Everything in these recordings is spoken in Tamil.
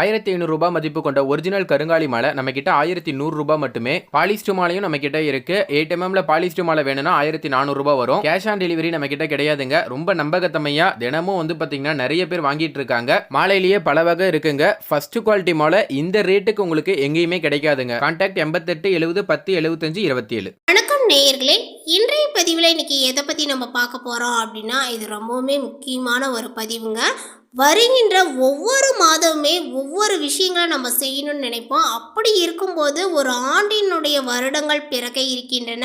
ஆயிரத்தி ஐநூறுரூபா மதிப்பு கொண்ட ஒரிஜினல் கருங்காலி மாலை நம்ம கிட்ட ஆயிரத்தி நூறுரூபா மட்டுமே. பாலிஸ்டர் மாலையும் நம்ம கிட்ட இருக்கு எயிட் எம்எம்ல பாலிஸ்டர் மாலை வேணும்னா ஆயிரத்தி நானூறுரூபா வரும். கேஷ் ஆன் டெலிவரி நம்ம கிட்ட கிடையாதுங்க. ரொம்ப நம்பகத்தமையா தினமும் வந்து பாத்தீங்கன்னா நிறைய பேர் வாங்கிட்டு இருக்காங்க. மாலையிலேயே பல வகை இருக்குங்க. ஃபர்ஸ்ட் குவாலிட்டி மாலை இந்த ரேட்டுக்கு உங்களுக்கு எங்கேயுமே கிடைக்காதுங்க. கான்டாக்ட் எண்பத்தெட்டு எழுபது பத்து எழுபத்தஞ்சு இருபத்தி ஏழு வணக்கம் நேயர்களே. இன்றைய பதிவில் இன்னைக்கு எதை பற்றி நம்ம பார்க்க போகிறோம் அப்படின்னா இது ரொம்பவுமே முக்கியமான ஒரு பதிவுங்க. வருகின்ற ஒவ்வொரு மாதமுமே ஒவ்வொரு விஷயங்களை நம்ம செய்யணும்னு நினைப்போம். அப்படி இருக்கும்போது ஒரு ஆண்டினுடைய வருடங்கள் பிறக்க இருக்கின்றன.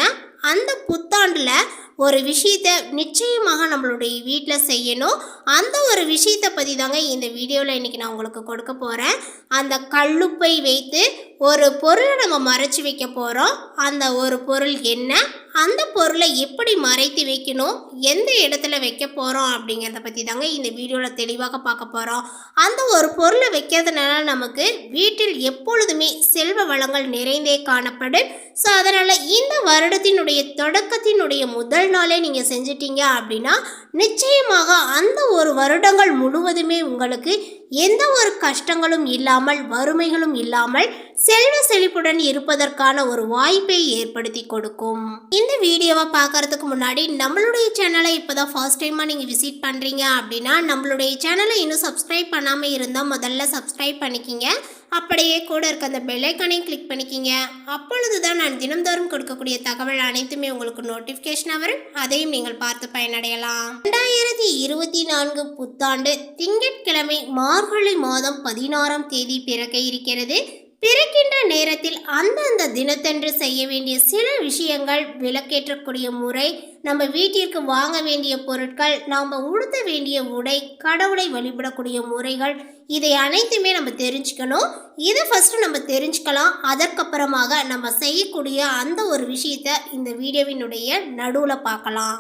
அந்த புத்தாண்டில் ஒரு விஷயத்தை நிச்சயமாக நம்மளுடைய வீட்டில் செய்யணும். அந்த ஒரு விஷயத்தை பற்றி தாங்க இந்த வீடியோவில் இன்றைக்கி நான் உங்களுக்கு கொடுக்க போகிறேன் அந்த கல்லுப்பை வைத்து ஒரு பொருளை நம்ம மறைச்சி வைக்க போகிறோம் அந்த ஒரு பொருள் என்ன? அந்த பொருளை எப்படி மறைத்து வைக்கணும் எந்த இடத்துல வைக்க போகிறோம் அப்படிங்கிறத பற்றி தாங்க இந்த வீடியோவில் தெளிவாக பார்க்க போகிறோம் அந்த ஒரு பொருளை வைக்கிறதுனால நமக்கு வீட்டில் எப்பொழுதுமே செல்வ வளங்கள் நிறைந்தே காணப்படும். ஸோ அதனால் இந்த வருடத்தினுடைய தொடக்கத்தினுடைய முதல் நாளே நீங்கள் செஞ்சிட்டீங்க அப்படின்னா நிச்சயமாக அந்த ஒரு வருடங்கள் முழுவதுமே உங்களுக்கு எந்த ஒரு கஷ்டங்களும் இல்லாமல் வறுமைகளும் இல்லாமல் செல்வ செழிப்புடன் இருப்பதற்கான ஒரு வாய்ப்பை ஏற்படுத்தி கொடுக்கும். இந்த வீடியோவை பார்க்கறதுக்கு முன்னாடி நம்மளுடைய சேனலை இப்போதான் ஃபர்ஸ்ட் டைமாக நீங்கள் விசிட் பண்ணுறீங்க அப்படின்னா நம்மளுடைய சேனலை இன்னும் சப்ஸ்கிரைப் பண்ணாமல் இருந்தால் முதல்ல சப்ஸ்கிரைப் பண்ணிக்கிங்க. அப்படியே கூட இருக்க அந்த பெல்லைக்கானையும் கிளிக் பண்ணிக்கிங்க. அப்பொழுது தான் நான் தினம்தோறும் கொடுக்கக்கூடிய தகவல் அனைத்துமே உங்களுக்கு நோட்டிஃபிகேஷனாக வரும். அதையும் நீங்கள் பார்த்து பயனடையலாம். ரெண்டாயிரத்தி இருபத்தி நான்கு புத்தாண்டு திங்கட்கிழமை மார்கழி மாதம் பதினாறாம் தேதி பிறக்க இருக்கிறது. பிறக்கின்ற நேரத்தில் அந்தந்த தினத்தன்று செய்ய வேண்டிய சில விஷயங்கள் விளக்கேற்றக்கூடிய முறை நம்ம வீட்டிற்கு வாங்க வேண்டிய பொருட்கள் நாம் உடுத்த வேண்டிய உடை கடவுளை வழிபடக்கூடிய முறைகள் இதை அனைத்துமே நம்ம தெரிஞ்சுக்கணும். இதை ஃபஸ்ட்டு நம்ம தெரிஞ்சுக்கலாம். அதற்கப்புறமாக நம்ம செய்யக்கூடிய அந்த ஒரு விஷயத்தை இந்த வீடியோவினுடைய நடுவில் பார்க்கலாம்.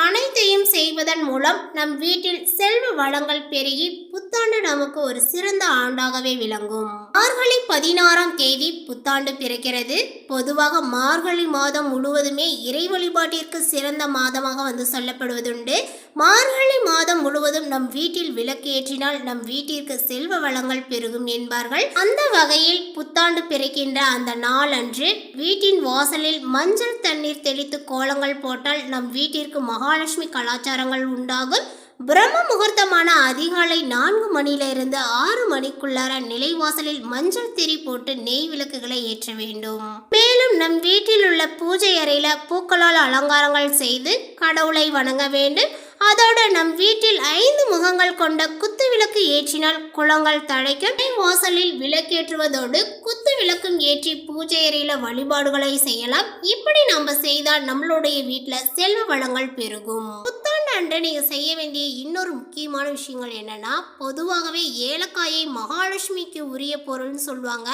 அனைத்தையும் செய்வதன் மூலம் நம் வீட்டில் செல்வ வளங்கள் பெருகி புத்தாண்டு நமக்கு ஒரு சிறந்த ஆண்டாகவே விளங்கும். மார்கழி பதினாறாம் தேதி புத்தாண்டு பிறக்கிறது. பொதுவாக மார்கழி மாதம் முழுவதுமே இறை வழிபாட்டிற்கு சிறந்த மாதமாக வந்து சொல்லப்படுவதுண்டு. மார்கழி மாதம் முழுவதும் நம் வீட்டில் விளக்கேற்றினால் நம் வீட்டிற்கு செல்வ வளங்கள் பெருகும் என்பார்கள். அந்த வகையில் புத்தாண்டு பிறக்கின்ற அந்த நாள் அன்று வீட்டின் வாசலில் மஞ்சள் தண்ணீர் தெளித்து கோலங்கள் போட்டால் நம் வீட்டிற்கு மகாலட்சுமி கலாச்சாரங்கள் உண்டாகும். பிரம்ம முகூர்த்தமான அதிகாலை நான்கு மணியிலிருந்து ஆறு மணிக்குள்ளார நிலைவாசலில் மஞ்சள் திரி போட்டு நெய் விளக்குகளை ஏற்ற வேண்டும். மேலும் நம் வீட்டில் உள்ள பூஜை அறையில பூக்களால் அலங்காரங்கள் செய்து கடவுளை வணங்க வேண்டும். அதோடு நம் வீட்டில் ஐந்து முகங்கள் கொண்ட குத்து விளக்கு ஏற்றினால் குளங்கள் தழைக்கும். வாசலில் விளக்கேற்றுவதோடு குத்து விளக்கும் ஏற்றி பூஜை அறையில வழிபாடுகளை செய்யலாம். இப்படி நம்ம செய்தால் நம்மளுடைய வீட்டில் செல்வ வளங்கள் பெருகும். குத்து அன்று நீங்கள் செய்ய வேண்டிய இன்னொரு முக்கியமான விஷயங்கள் என்னென்னா பொதுவாகவே ஏலக்காயை மகாலட்சுமிக்கு உரிய பொருள்னு சொல்லுவாங்க.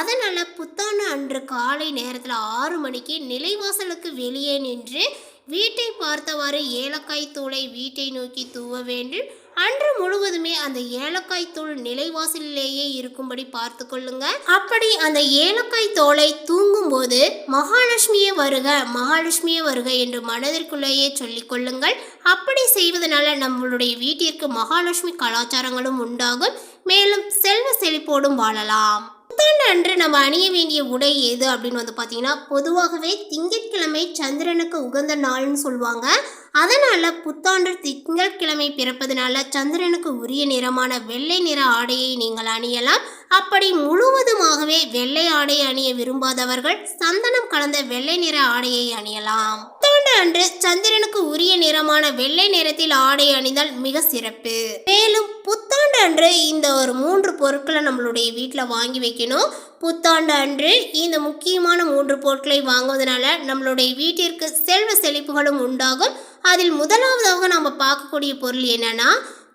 அதனால் புத்தாண்டு அன்று காலை நேரத்தில் ஆறு மணிக்கு நிலைவாசலுக்கு வெளியே நின்று வீட்டை பார்த்தவாறு ஏலக்காய் தூளை வீட்டை நோக்கி தூவ வேண்டும். அன்று முழுவதுமே அந்த ஏலக்காய் தூள் நிலைவாசலிலேயே இருக்கும்படி பார்த்து கொள்ளுங்க. அப்படி அந்த ஏலக்காய் தோலை தூங்கும்போது மகாலட்சுமியே வருக மகாலட்சுமியே வருக என்று மனதிற்குள்ளேயே சொல்லிக் கொள்ளுங்கள். அப்படி செய்வதனால நம்மளுடைய வீட்டிற்கு மகாலட்சுமி கலாச்சாரங்களும் உண்டாகும். மேலும் செல்வ செழிப்போடும் வாழலாம். அன்று நம்ம அணிய வேண்டிய உடை எது அப்படின்னு வந்து பார்த்தீங்கன்னா பொதுவாகவே திங்கட்கிழமை சந்திரனுக்கு உகந்த நாள்னு சொல்லுவாங்க. அதனால் புத்தாண்டு திங்கட்கிழமை பிறப்பதனால சந்திரனுக்கு உரிய நிறமான வெள்ளை நிற ஆடையை நீங்கள் அணியலாம். அப்படி முழுவதுமாகவே வெள்ளை ஆடை அணிய விரும்பாதவர்கள் சந்தனம் கலந்த வெள்ளை நிற ஆடையை அணியலாம். புத்தாண்டு அன்று சந்திரனுக்கு உரிய நிறமான வெள்ளை நிறத்தில் ஆடை அணிந்தால் மிக சிறப்பு. மேலும் புத்த அன்று இந்த ஒரு மூன்று பொருட்களை நம்மளுடைய வீட்டில் வாங்கி வைக்கணும். புத்தாண்டு அன்று இந்த முக்கியமான மூன்று பொருட்களை வாங்குவதனால நம்மளுடைய வீட்டிற்கு செல்வ செழிப்புகளும் உண்டாகும். அதில் முதலாவதாக நாம் பார்க்கக்கூடிய பொருள் என்னென்னா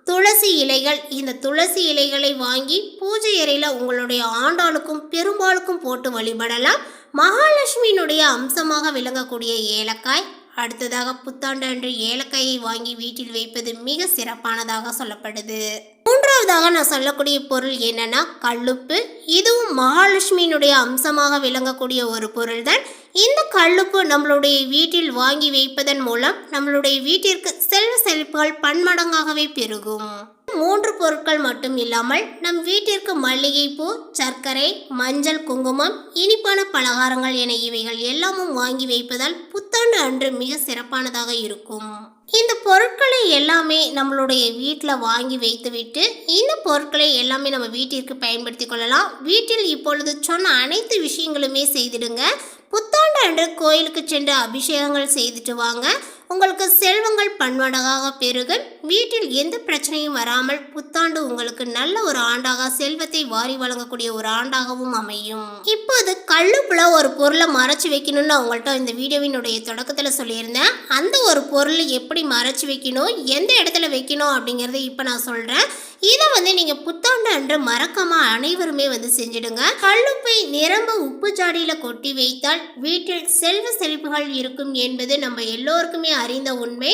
துளசி இலைகள். இந்த துளசி இலைகளை வாங்கி பூஜை அறையில் உங்களுடைய ஆண்டாளுக்கும் பெரும்பாலுக்கும் போட்டு வழிபடலாம். மகாலட்சுமியினுடைய அம்சமாக விளங்கக்கூடிய ஏலக்காய். அடுத்ததாக புத்தாண்டு அன்று ஏலக்காயை வாங்கி வீட்டில் வைப்பது மிக சிறப்பானதாக சொல்லப்படுது. மூன்றாவதாக நான் சொல்லக்கூடிய பொருள் என்னன்னா கல்லுப்பு. இதுவும் மகாலட்சுமியினுடைய அம்சமாக விளங்கக்கூடிய ஒரு பொருள் தான் இந்த கல்லுப்பு நம்மளுடைய வீட்டில் வாங்கி வைப்பதன் மூலம் நம்மளுடைய வீட்டிற்கு செல்வ செழிப்புகள் பன்மடங்காகவே பெருகும். மூன்று பொருட்கள் மட்டும் இல்லாமல் நம் வீட்டிற்கு மல்லிகைப்பூ சர்க்கரை மஞ்சள் குங்குமம் இனிப்பான பலகாரங்கள் என இவைகள் எல்லாமும் வாங்கி வைப்பதால் புத்தாண்டு அன்று மிக சிறப்பானதாக இருக்கும். இந்த பொருட்களை எல்லாமே நம்மளுடைய வீட்டில் வாங்கி வைத்துவிட்டு இந்த பொருட்களை எல்லாமே நம்ம வீட்டிற்கு பயன்படுத்தி கொள்ளலாம். வீட்டில் இப்பொழுது சொன்ன அனைத்து விஷயங்களுமே செய்திடுங்க. புத்தாண்டு அன்று கோயிலுக்கு சென்று அபிஷேகங்கள் செய்துட்டு வாங்க. உங்களுக்கு செல்வங்கள் பன்மடங்காக பெருகும் வீட்டில் எந்த பிரச்சனையும் வராமல் புத்தாண்டு உங்களுக்கு நல்ல ஒரு ஆண்டாக செல்வத்தை வாரி வழங்கக்கூடிய ஒரு ஆண்டாகவும் அமையும். இப்போது கல்லுப்புல ஒரு பொருளை மறைச்சு வைக்கணும்னு அவங்கள்ட்ட இந்த வீடியோவினுடைய தொடக்கத்தில் சொல்லியிருந்தேன். அந்த ஒரு பொருள் எப்படி மறைச்சு வைக்கணும் எந்த இடத்துல வைக்கணும் அப்படிங்கிறத இப்போ நான் சொல்கிறேன் இதை வந்து நீங்கள் புத்தாண்டு அன்று மறக்காம அனைவருமே வந்து செஞ்சிடுங்க. கல்லுப்பை நிரம்ப உப்பு ஜாடியில் கொட்டி வைத்தால் வீட்டில் செல்வ செழிப்புகள் இருக்கும் என்பது நம்ம எல்லோருக்குமே அறிந்த உண்மை.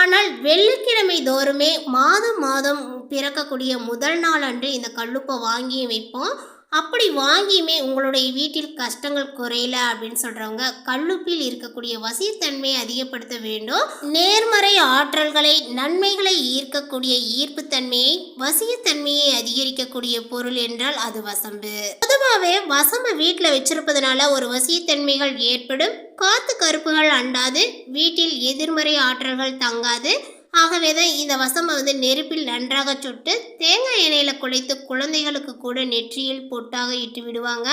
ஆனால் வெள்ளிக்கிழமை தோறுமே மாதம் மாதம் பிறக்கக்கூடிய முதல் நாள் அன்று இந்த கல்லுப்பை வாங்கி வைப்போம். அப்படி வாங்கியுமே உங்களுடைய வீட்டில் கஷ்டங்கள் குறையல அப்படின்னு சொல்கிறவங்க கல்லுப்பில் இருக்கக்கூடிய வசித்தன்மையை அதிகப்படுத்த வேண்டும். நேர்மறை ஆற்றல்களை நன்மைகளை ஈர்க்கக்கூடிய ஈர்ப்புத்தன்மையை வசியத்தன்மையை அதிகரிக்கக்கூடிய பொருள் என்றால் அது வசம்பு. பொதுவாகவே வசம்பு வீட்டில் வச்சிருப்பதனால ஒரு வசியத்தன்மைகள் ஏற்படும். காத்து கருப்புகள் அண்டாது வீட்டில் எதிர்மறை ஆற்றல்கள் தங்காது. ஆகவே தான் இந்த வசம்பை வந்து நெருப்பில் நன்றாக சுட்டு தேங்காய் எண்ணெயில் குழைத்து குழந்தைகளுக்கு கூட நெற்றியில் பொட்டாக இட்டு விடுவாங்க.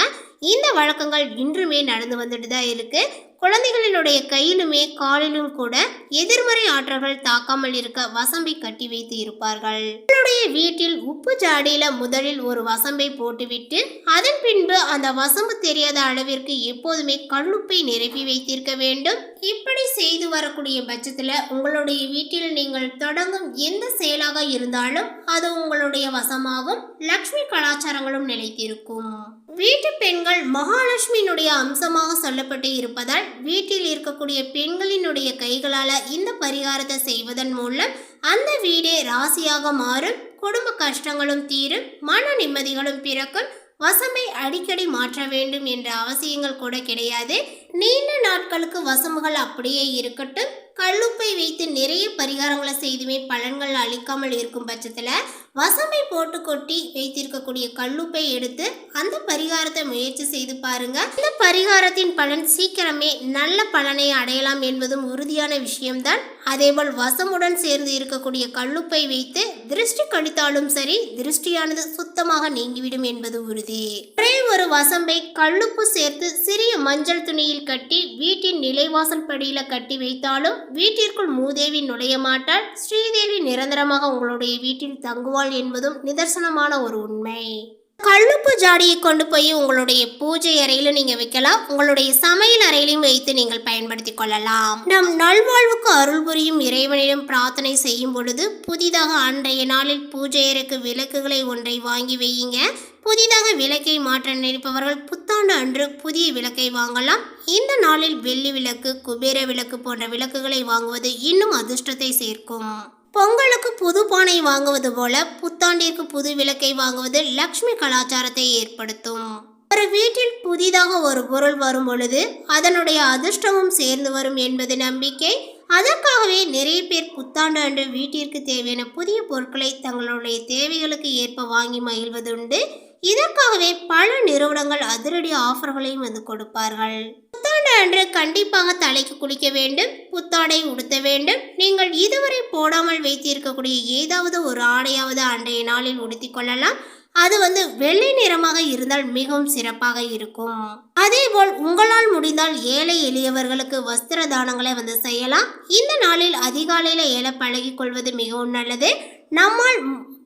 இந்த வழக்கங்கள் இன்றுமே நடந்து வந்துட்டு தான் இருக்குது குழந்தைகளினுடைய கையிலுமே காலிலும் கூட எதிர்மறை ஆற்றல்கள் தாக்காமல் இருக்க வசம்பை கட்டி வைத்து இருப்பார்கள். உங்களுடைய வீட்டில் உப்பு ஜாடியில முதலில் ஒரு வசம்பை போட்டுவிட்டு அதன் பின்பு அந்த வசம்பு தெரியாத அளவிற்கு எப்போதுமே கண்ணுப்பை நிரப்பி வைத்திருக்க வேண்டும். இப்படி செய்து வரக்கூடிய பட்சத்தில் உங்களுடைய வீட்டில் நீங்கள் தொடங்கும் எந்த செயலாக இருந்தாலும் அது உங்களுடைய வசமாகும் லக்ஷ்மி கலாச்சாரங்களும் நிலைத்திருக்கும். வீட்டு பெண்கள் மகாலட்சுமியினுடைய அம்சமாக சொல்லப்பட்டு இருப்பதால் வீட்டில் இருக்கக்கூடிய பெண்களினுடைய கைகளால் இந்த பரிகாரத்தை செய்வதன் மூலம் அந்த வீடே ராசியாக மாறும் குடும்ப கஷ்டங்களும் தீரும் மன நிம்மதிகளும் பிறக்கும் வசமை அடிக்கடி மாற்ற வேண்டும் என்ற அவசியங்கள் கூட கிடையாது. நீண்ட நாட்களுக்கு வசமுகள் அப்படியே இருக்கட்டும். கல்லுப்பை வைத்து நிறைய பரிகாரங்களை செய்துமே பலன்கள் அளிக்காமல் இருக்கும் பட்சத்தில் வசம்பை போட்டு கொட்டி வைத்திருக்கக்கூடிய கல்லுப்பை எடுத்து அந்த பரிகாரத்தை முயற்சி செய்து பாருங்க. இந்த பரிகாரத்தின் பலன் சீக்கிரமே நல்ல பலனை அடையலாம் என்பதும் உறுதியான விஷயம்தான். அதேபோல் வசமுடன் சேர்ந்து இருக்கக்கூடிய கல்லுப்பை வைத்து திருஷ்டி கழித்தாலும் சரி திருஷ்டியானது சுத்தமாக நீங்கிவிடும் என்பது உறுதி. ஒரே ஒரு வசம்பை கல்லுப்பு சேர்த்து சிறிய மஞ்சள் துணியில் கட்டி வீட்டின் நிலைவாசல் படியில கட்டி வைத்தாலும் வீட்டிற்குள் மூதேவி நுழைய மாட்டாள். ஸ்ரீதேவி நிரந்தரமாக உங்களுடைய வீட்டில் தங்குவாள் என்பதும் நிதர்சனமான ஒரு உண்மை. கழுப்பு ஜாடியை கொண்டு போய் உங்களுடைய பூஜை அறையில நீங்க வைக்கலாம். உங்களுடைய சமையல் அறையிலும் வைத்து நீங்கள் பயன்படுத்திக் கொள்ளலாம். நம் நல்வாழ்வுக்கு அருள் புரியும் இறைவனிடம் பிரார்த்தனை செய்யும் பொழுது புதிதாக அன்றைய நாளில் பூஜை அறைக்கு விளக்குகளை ஒன்றை வாங்கி வையுங்க. புதிதாக விளக்கை மாற்ற நினைப்பவர்கள் புத்தாண்டு அன்று புதிய விளக்கை வாங்கலாம். இந்த நாளில் வெள்ளி விளக்கு குபேர விளக்கு போன்ற விளக்குகளை வாங்குவது இன்னும் அதிர்ஷ்டத்தை சேர்க்கும். பொங்கலுக்கு புது பானை வாங்குவது போல புத்தாண்டிற்கு புது விளக்கை வாங்குவது லக்ஷ்மி கலாச்சாரத்தை ஏற்படுத்தும். ஒரு வீட்டில் புதிதாக ஒரு பொருள் வரும் பொழுது அதனுடைய அதிர்ஷ்டமும் சேர்ந்து வரும் என்பது நம்பிக்கை. அதற்காகவே நிறைய பேர் புத்தாண்டு அன்று வீட்டிற்கு தேவையான புதிய பொருட்களை தங்களுடைய தேவைகளுக்கு ஏற்ப வாங்கி மகிழ்வதுண்டு. இதற்காகவே பல நிறுவனங்கள் அதிரடி ஆஃபர்களையும் வந்து கொடுப்பார்கள். புத்தாண்டு அன்று கண்டிப்பாக தலைக்கு குளிக்க வேண்டும் புத்தாடை உடுத்த வேண்டும். நீங்கள் இதுவரை போடாமல் வைத்திருக்கக்கூடிய ஏதாவது ஒரு ஆடையாவது அன்றைய நாளில் உடுத்திக் கொள்ளலாம். அது வந்து வெள்ளை நிறமாக இருந்தால் மிகவும் சிறப்பாக இருக்கும். அதேபோல் உங்களால் முடிந்தால் ஏழை எளியவர்களுக்கு வஸ்திர தானங்களை வந்து செய்யலாம். இந்த நாளில் அதிகாலையில் ஏழை பழகிக் கொள்வது மிகவும் நல்லது. நம்மால்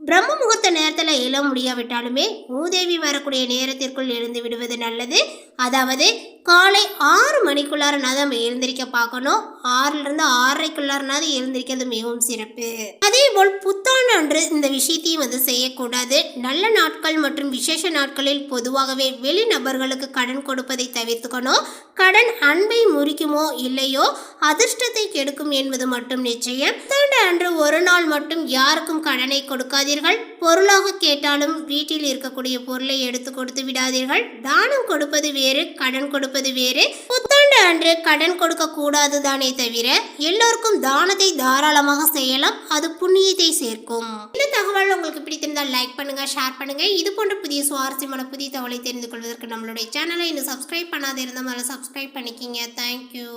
பிரம்ம முகூர்த்த நேரத்தில் எழ முடியாவிட்டாலுமே மூதேவி வரக்கூடிய நேரத்திற்குள் எழுந்து விடுவது நல்லது. அதாவது காலை ஆறு மணிக்குள்ளாரனாவது நம்ம எழுந்திருக்க பார்க்கணும். ஆறுலேருந்து ஆறரைக்குள்ளாரனாவது எழுந்திருக்கிறது மிகவும் சிறப்பு. அதே போல் புத்தாண்டு அன்று இந்த விஷயத்தையும் வந்து செய்யக்கூடாது. நல்ல நாட்கள் மற்றும் விசேஷ நாட்களில் பொதுவாகவே வெளிநபர்களுக்கு கடன் கொடுப்பதை தவிர்த்துக்கணும். கடன் அன்பை முறிக்குமோ இல்லையோ அதிர்ஷ்டத்தை கெடுக்கும் என்பது மட்டும் நிச்சயம். புத்தாண்டு அன்று ஒரு நாள் மட்டும் யாருக்கும் கடனை கொடுக்காதீர்கள். பொருளாக கேட்டாலும் வீட்டில் இருக்கக்கூடிய பொருளை எடுத்து கொடுத்து விடாதீர்கள். தானம் கொடுப்பது வேறு கடன் கொடுப்பது கொடுப்பது வேறு? புத்தாண்டு அன்று கடன் கொடுக்க கூடாது தானே தவிர எல்லோருக்கும் தானத்தை தாராளமாக செய்யலாம் அது புண்ணியத்தை சேர்க்கும். இந்த தகவல் உங்களுக்கு பிடித்திருந்தால் லைக் பண்ணுங்க ஷேர் பண்ணுங்க. இது போன்ற புதிய சுவாரஸ்யமான புதிய தகவலை தெரிந்து கொள்வதற்கு நம்மளுடைய சேனலை இன்னும் சப்ஸ்கிரைப் பண்ணாத இருந்தால் சப்ஸ்கிரைப் பண்ணிக்கிங்க. தேங்க்யூ